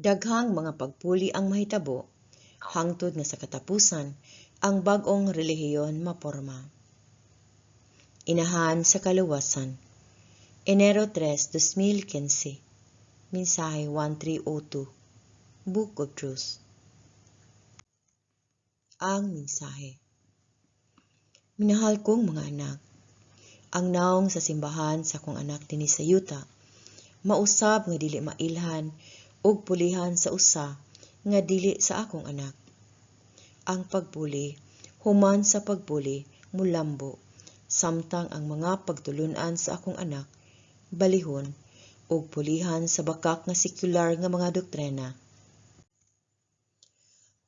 Daghang mga pagpuli ang mahitabo, hangtod nga sa katapusan, ang bag-ong relihiyon maporma. Inahan sa kaluwasan. Enero 3, 2015. Mensahe 1302. Book of Truth. Ang mensahe. Minahal kong mga anak, ang naong sa simbahan sa kong anak dinhi sa yuta, mausab nga dili mailhan ug pulihan sa usa nga dili sa akong anak. Ang pagpuli, human sa pagpuli, mulambo, samtang ang mga pagtulunan sa akong anak, balihon, ug pulihan sa bakak nga sekular nga mga doktrina.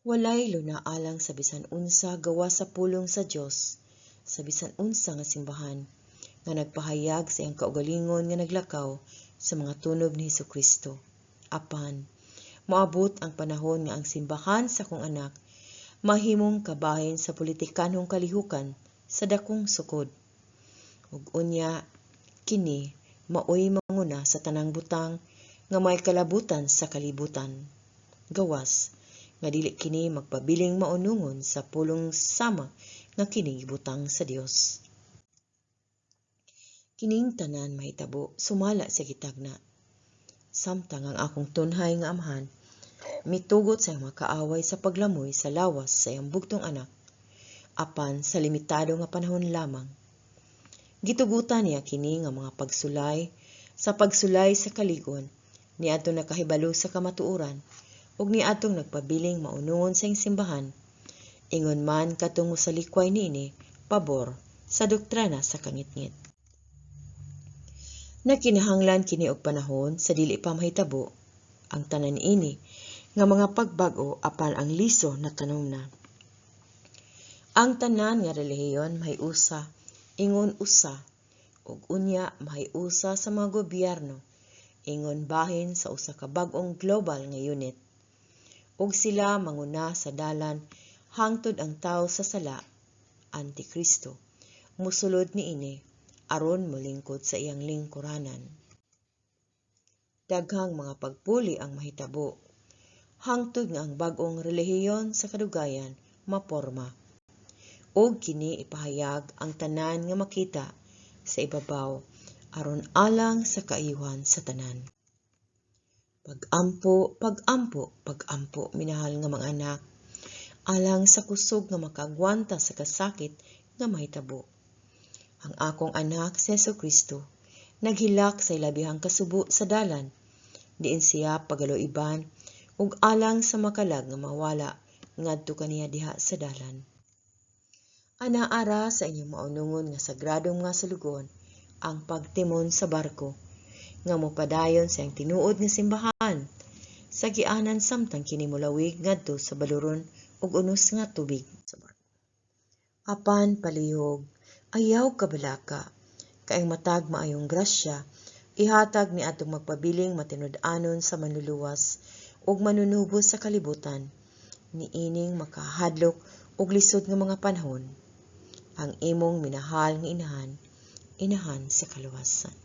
Walay lunaalang sa bisan unsa gawa sa pulong sa Dios, sa bisan unsa nga simbahan, nga nagpahayag sa iyang kaugalingon nga naglakaw sa mga tunog ni Hesus Kristo. Apan, moabot ang panahon nga ang simbahan sa kong anak mahimong kabahin sa politikanhong kalihukan sa dakong sukod. Ug unya kini maoy manguna sa tanang butang nga may kalabutan sa kalibutan. Gawas nga dili kini magpabiling maunungon sa pulong sama nga kini butang sa Dios. Kining tanan mahitabo sumala sa gitagna. Samtang ang akong tunhay nga amhan mitugot sa makaaway sa paglamoy sa lawas sa iyang bugtong anak apan sa limitado nga panahon lamang. Gitugutan niya kini nga mga pagsulay sa pagsulay sa kaligon niadto nakahibalo sa kamatuoran ug niadtong nagpabiling maunungon sa simbahan ingon man katungo sa likway niini pabor sa doktrina sa kangitngit. Nakinahanglan kini og panahon sa dili pa mahitabo ang tanan ini nga mga pagbago apan ang liso na tanom na. Ang tanan nga relihiyon may usa, ingon usa, ug unya may usa sa mga gobyerno, ingon bahin sa usa ka bag-ong global nga unit. Ug sila manguna sa dalan hangtod ang tawo sa sala, Antikristo, musulod ni ini aron molingkod sa iyang lingkuranan. Daghang mga pagpuli ang mahitabo hangtod nga ang bag-ong relihiyon sa kadugayan maporma. O kini ipahayag ang tanan nga makita sa ibabaw aron alang sa kaayuhan sa tanan. Pagampo, pagampo, pagampo, minahal nga mga anak, alang sa kusog nga makagwanta sa kasakit nga mahitabo. Ang akong anak si Yesu Kristo naghilak sa ilabihang kasubo sa dalan, diin siya pagaloiban ug alang sa makalag nga mawala ngadto kaniya diha sa dalan. Anaara sa inyong maunungon nga sagradong nga sulugon ang pagtimon sa barko nga mopadayon sa iyang tinuod nga simbahan sa gianan samtang kini mulawig ngadto sa baluron ug unos nga tubig sa barko. Apan palihog ayaw kabalaka kaayong matag maayong grasya ihatag ni atong magpabiling matinud-anon sa manluluwas ug manunubos sa kalibutan niining makahadlok og lisod nga mga panahon. Ang imong minahal nga inahan inahan sa kaluwasan